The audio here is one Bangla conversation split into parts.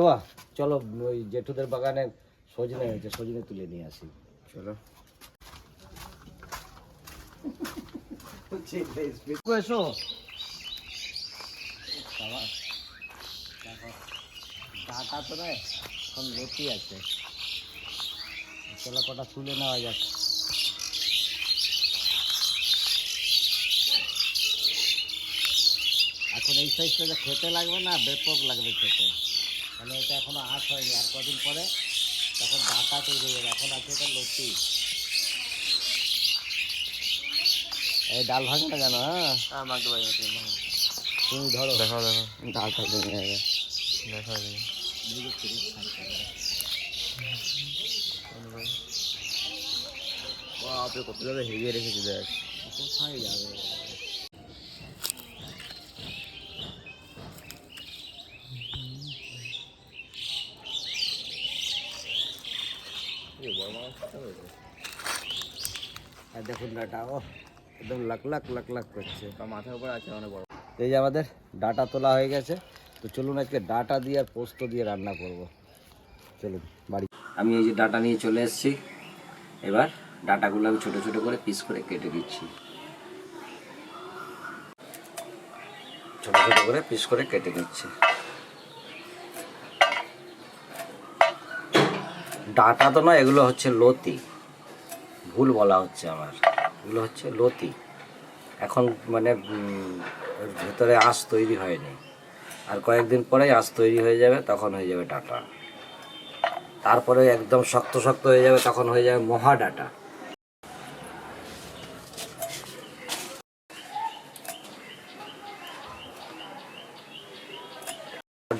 বাবা চলো ওই জেঠুদের বাগানে সজনে হয়েছে সজনে তুলে নিয়ে আসি। চলো। এসো। ডাটা তো নয় এখন লতি আছে। চলো কটা তুলে নেওয়া যাক। এখন এই সাইজটা খেতে লাগবে না ব্যাপক লাগবে খেতে। মানে এটা এখনও আঁশ হয়নি আর কদিন পরে তখন ডাটা তৈরি হয়ে যাবে। এখন আছে এটা লতি। এই ডাল ভাঙে না জানো হ্যাঁ আমাকে ভাই তুমি ধরো। দেখো দেখো। ডালটা ভেঙে যাবে দেখো বাপরে কত জায়গায় হেরিয়ে রেখেছি দেখ। কোথায় যাবে? আর দেখুন ডাটা ও একদম লাখ লাখ লাখ লাখ করছে। মাথার উপর আছে অনেক বড়। এই যে আমাদের ডাটা তোলা হয়ে গেছে তো চলুন আজকে ডাটা দিয়ে আর পোস্ত দিয়ে রান্না করব। চলুন বাড়ি। আমি এই যে ডাটা নিয়ে চলে এসেছি এবার ডাটাগুলো আমি ছোটো ছোটো করে পিস করে কেটে দিচ্ছি। ছোটো ছোটো করে পিস করে কেটে দিচ্ছি ডাটা তো নয়, এগুলো হচ্ছে লতি। ভুল বলা হচ্ছে আমার। এগুলো হচ্ছে লতি। এখন মানে ভেতরে আঁশ তৈরি হয়নি। আর কয়েকদিন পরেই আঁশ তৈরি হয়ে যাবে, তখন হয়ে যাবে ডাটা। তারপরে একদম শক্ত শক্ত হয়ে যাবে, তখন হয়ে যাবে মহা ডাটা।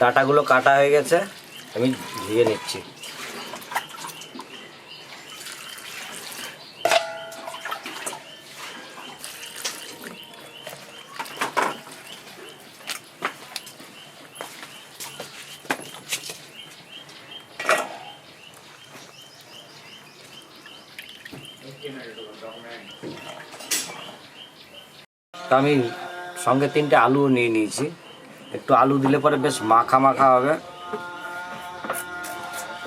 ডাটাগুলো কাটা হয়ে গেছে, আমি ধুয়ে নিচ্ছি। তো আমি সঙ্গে তিনটে আলুও নিয়ে নিয়েছি। একটু আলু দিলে পরে বেশ মাখা মাখা হবে।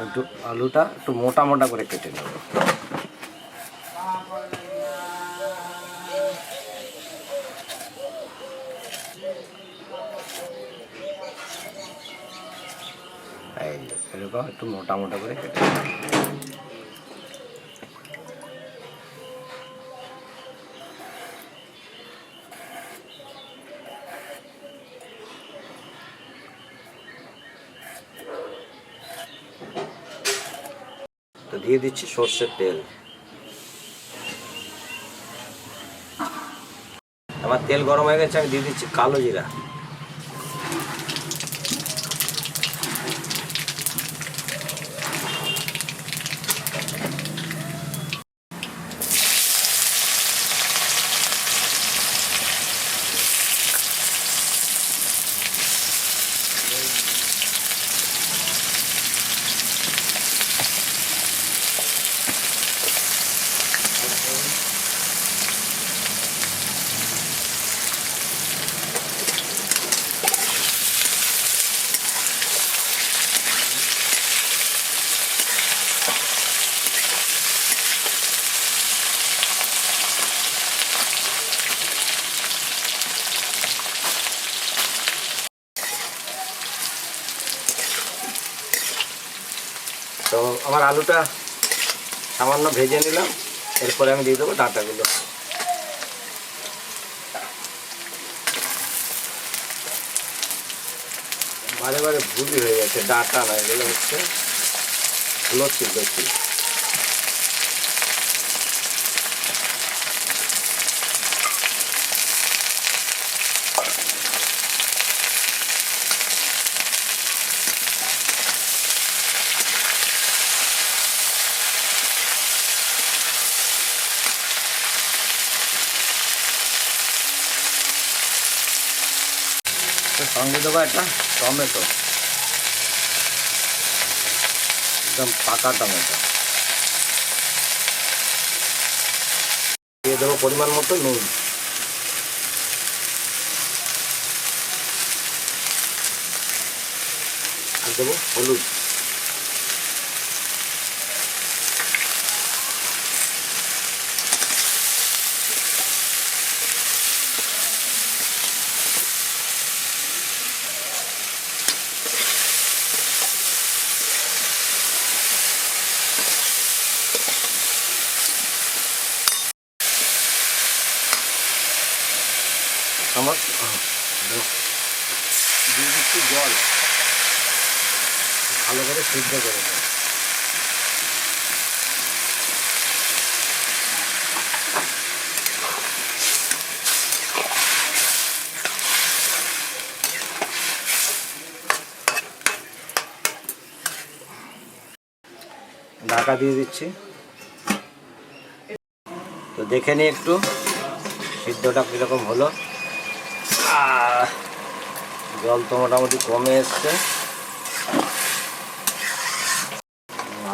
একটু আলুটা একটু মোটা মোটা করে কেটে নেব। এরকম একটু মোটা মোটা করে কেটে নেব। তো দিয়ে দিচ্ছি সর্ষের তেল। আমার তেল গরম হয়ে গেছে, আমি দিয়ে দিচ্ছি কালো জিরা। তো আমার আলুটা সামান্য ভেজে নিলাম। এরপরে আমি দিয়ে দেবো ডাঁটাগুলো। বারে বারে ভুলই হয়ে গেছে, ডাঁটা না, এগুলো হচ্ছে লতি লতি সঙ্গে দেবো একটা টমেটো। একদম পাকা টমেটো। দিয়ে দেবো পরিমাণ মতো নুন। আর দেবো হলুদ। আমার দিয়ে দিচ্ছি জল। ভালো করে সিদ্ধ করে দেবো ঢাকা দিয়ে দিচ্ছি। তো দেখে নিই একটু, সিদ্ধটা কীরকম হলো। জল তো মোটামুটি কমে এসছে।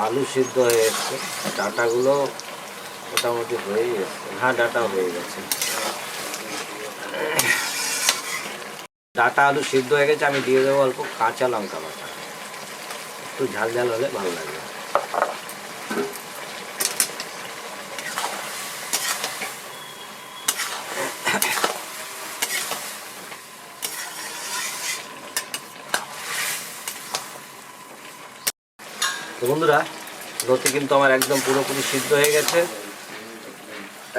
আলু সিদ্ধ হয়ে এসছে। ডাটাগুলো মোটামুটি হয়েই এসছে। হ্যাঁ ডাটা হয়ে গেছে। ডাটা আলু সিদ্ধ হয়ে গেছে, আমি দিয়ে দেবো অল্প কাঁচা লঙ্কা বাটা। একটু ঝাল ঝাল হলে ভালো লাগবে বন্ধুরা লতি কিন্তু আমার একদম পুরোপুরি সিদ্ধ হয়ে গেছে।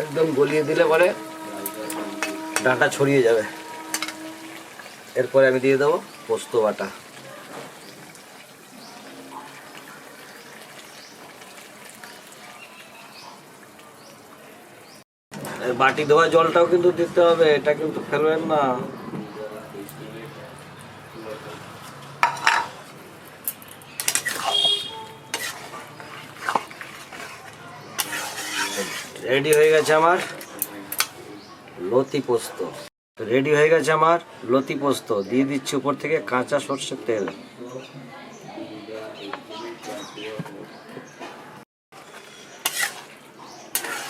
একদম গলিয়ে দিলে পরে ডাঁটা ছড়িয়ে যাবে। এরপরে আমি দিয়ে দেবো পোস্ত বাটা। বাটি ধোয়া জলটাও কিন্তু দিতে হবে, এটা কিন্তু ফেলবেন না। রেডি হয়ে গেছে আমার লতি পোস্ত। রেডি হয়ে গেছে আমার লতি পোস্ত। দিয়ে দিচ্ছি উপর থেকে কাঁচা সর্ষের তেল।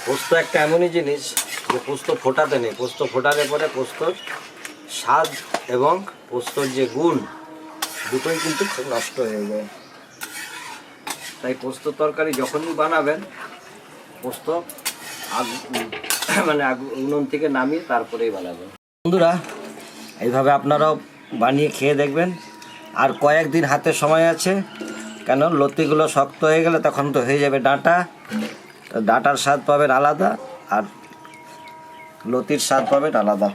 পোস্ত একটা এমনই জিনিস যে পোস্ত ফোটাতে নেই। পোস্ত ফোটালে পরে পোস্তর স্বাদ এবং পোস্তর যে গুণ দুটোই কিন্তু খুব নষ্ট হয়ে যায়। তাই পোস্ত তরকারি যখনই বানাবেন, পোস্ত মানে উনুন থেকে নামিয়ে তারপরেই বানাবেন বন্ধুরা, এইভাবে আপনারাও বানিয়ে খেয়ে দেখবেন। আর কয়েকদিন হাতে সময় আছে, কেন লতিগুলো শক্ত হয়ে গেলে তখন তো হয়ে যাবে ডাঁটা। ডাঁটার স্বাদ পাবেন আলাদা, আর লতির স্বাদ পাবেন আলাদা।